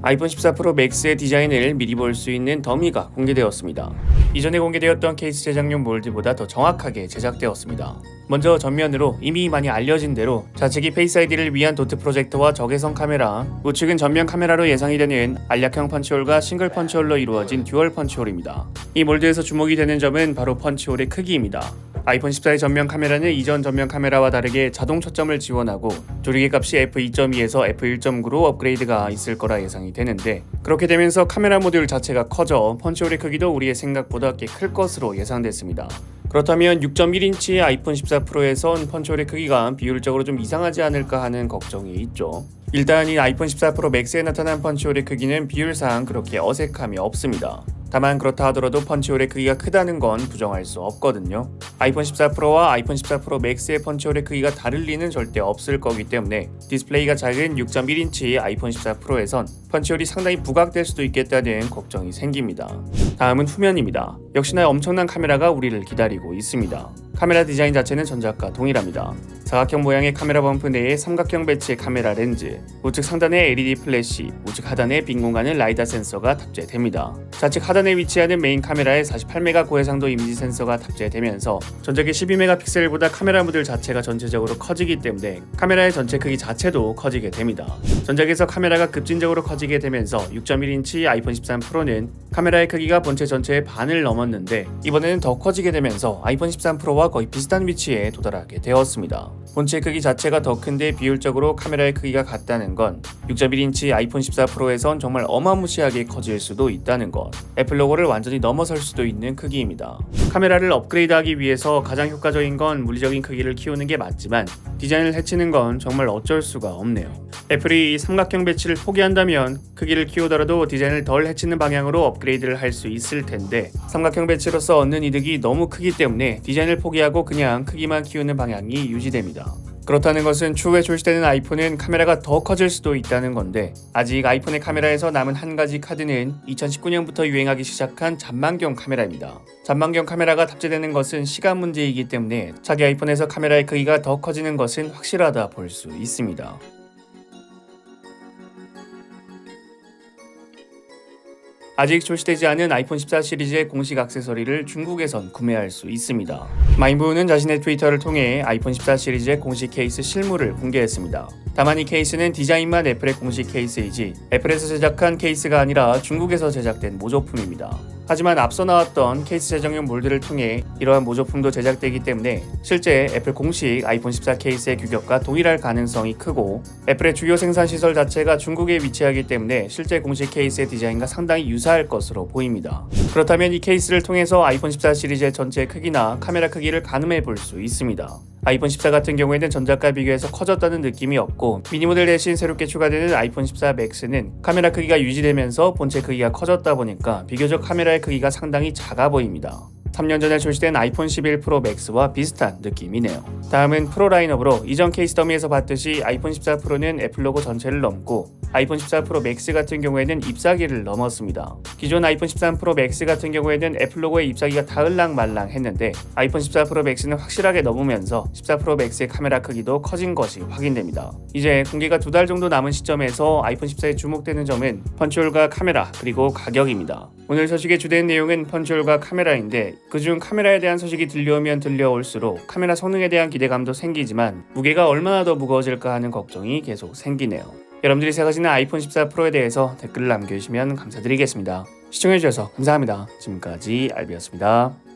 아이폰 14 프로 맥스의 디자인을 미리 볼 수 있는 더미가 공개되었습니다. 이전에 공개되었던 케이스 제작용 몰드보다 더 정확하게 제작되었습니다. 먼저 전면으로 이미 많이 알려진 대로 좌측이 페이스 아이디를 위한 도트 프로젝터와 적외선 카메라, 우측은 전면 카메라로 예상이 되는 알약형 펀치홀과 싱글 펀치홀로 이루어진 듀얼 펀치홀입니다. 이 몰드에서 주목이 되는 점은 바로 펀치홀의 크기입니다. 아이폰 14의 전면 카메라는 이전 전면 카메라와 다르게 자동 초점을 지원하고 조리개 값이 f2.2에서 f1.9로 업그레이드가 있을 거라 예상이 되는데 그렇게 되면서 카메라 모듈 자체가 커져 펀치홀의 크기도 우리의 생각보다 꽤 클 것으로 예상됐습니다. 그렇다면 6.1인치의 아이폰 14 프로에선 펀치홀의 크기가 비율적으로 좀 이상하지 않을까 하는 걱정이 있죠. 일단 이 아이폰 14 프로 맥스에 나타난 펀치홀의 크기는 비율상 그렇게 어색함이 없습니다. 다만 그렇다 하더라도 펀치홀의 크기가 크다는 건 부정할 수 없거든요. 아이폰 14 프로와 아이폰 14 프로 맥스의 펀치홀의 크기가 다를 리는 절대 없을 거기 때문에 디스플레이가 작은 6.1인치 아이폰 14 프로에선 펀치홀이 상당히 부각될 수도 있겠다는 걱정이 생깁니다. 다음은 후면입니다. 역시나 엄청난 카메라가 우리를 기다리고 있습니다. 카메라 디자인 자체는 전작과 동일합니다. 사각형 모양의 카메라 범프 내에 삼각형 배치의 카메라 렌즈, 우측 상단에 LED 플래시, 우측 하단에 빈 공간에 라이다 센서가 탑재됩니다. 좌측 하단에 위치하는 메인 카메라에 48메가 고해상도 이미지 센서가 탑재되면서 전작의 12메가픽셀보다 카메라 모듈 자체가 전체적으로 커지기 때문에 카메라의 전체 크기 자체도 커지게 됩니다. 전작에서 카메라가 급진적으로 커지게 되면서 6.1인치 아이폰 13 프로는 카메라의 크기가 본체 전체의 반을 넘었는데 이번에는 더 커지게 되면서 아이폰 13 프로와 거의 비슷한 위치에 도달하게 되었습니다. 본체 크기 자체가 더 큰데 비율적으로 카메라의 크기가 같다는 건 6.1인치 아이폰 14 프로에선 정말 어마무시하게 커질 수도 있다는 것. 애플 로고를 완전히 넘어설 수도 있는 크기입니다. 카메라를 업그레이드하기 위해서 가장 효과적인 건 물리적인 크기를 키우는 게 맞지만 디자인을 해치는 건 정말 어쩔 수가 없네요. 애플이 이 삼각형 배치를 포기한다면 크기를 키우더라도 디자인을 덜 해치는 방향으로 업그레이드를 할 수 있을 텐데 삼각형 배치로서 얻는 이득이 너무 크기 때문에 디자인을 포기하고 그냥 크기만 키우는 방향이 유지됩니다. 그렇다는 것은 추후에 출시되는 아이폰은 카메라가 더 커질 수도 있다는 건데 아직 아이폰의 카메라에서 남은 한 가지 카드는 2019년부터 유행하기 시작한 잔망경 카메라입니다. 잔망경 카메라가 탑재되는 것은 시간 문제이기 때문에 차기 아이폰에서 카메라의 크기가 더 커지는 것은 확실하다 볼 수 있습니다. 아직 출시되지 않은 아이폰 14 시리즈의 공식 액세서리를 중국에선 구매할 수 있습니다. 마인부는 자신의 트위터를 통해 아이폰 14 시리즈의 공식 케이스 실물을 공개했습니다. 다만 이 케이스는 디자인만 애플의 공식 케이스이지 애플에서 제작한 케이스가 아니라 중국에서 제작된 모조품입니다. 하지만 앞서 나왔던 케이스 제작용 몰드를 통해 이러한 모조품도 제작되기 때문에 실제 애플 공식 아이폰 14 케이스의 규격과 동일할 가능성이 크고 애플의 주요 생산 시설 자체가 중국에 위치하기 때문에 실제 공식 케이스의 디자인과 상당히 유사할 것으로 보입니다. 그렇다면 이 케이스를 통해서 아이폰 14 시리즈의 전체 크기나 카메라 크기를 가늠해 볼 수 있습니다. 아이폰 14 같은 경우에는 전작과 비교해서 커졌다는 느낌이 없고 미니 모델 대신 새롭게 추가되는 아이폰 14 맥스는 카메라 크기가 유지되면서 본체 크기가 커졌다 보니까 비교적 카메라의 크기가 상당히 작아 보입니다. 3년 전에 출시된 아이폰 11 프로 맥스와 비슷한 느낌이네요. 다음은 프로 라인업으로 이전 케이스 더미에서 봤듯이 아이폰 14 프로는 애플 로고 전체를 넘고 아이폰 14 프로 맥스 같은 경우에는 잎사귀를 넘었습니다. 기존 아이폰 13 프로 맥스 같은 경우에는 애플 로고의 잎사귀가 닿을랑 말랑 했는데 아이폰 14 프로 맥스는 확실하게 넘으면서 14 프로 맥스의 카메라 크기도 커진 것이 확인됩니다. 이제 공개가 두 달 정도 남은 시점에서 아이폰 14에 주목되는 점은 펀치홀과 카메라 그리고 가격입니다. 오늘 소식의 주된 내용은 펀치홀과 카메라인데 그중 카메라에 대한 소식이 들려오면 들려올수록 카메라 성능에 대한 기대감도 생기지만 무게가 얼마나 더 무거워질까 하는 걱정이 계속 생기네요. 여러분들이 생각하시는 아이폰 14 프로에 대해서 댓글을 남겨주시면 감사드리겠습니다. 시청해주셔서 감사합니다. 지금까지 알비였습니다.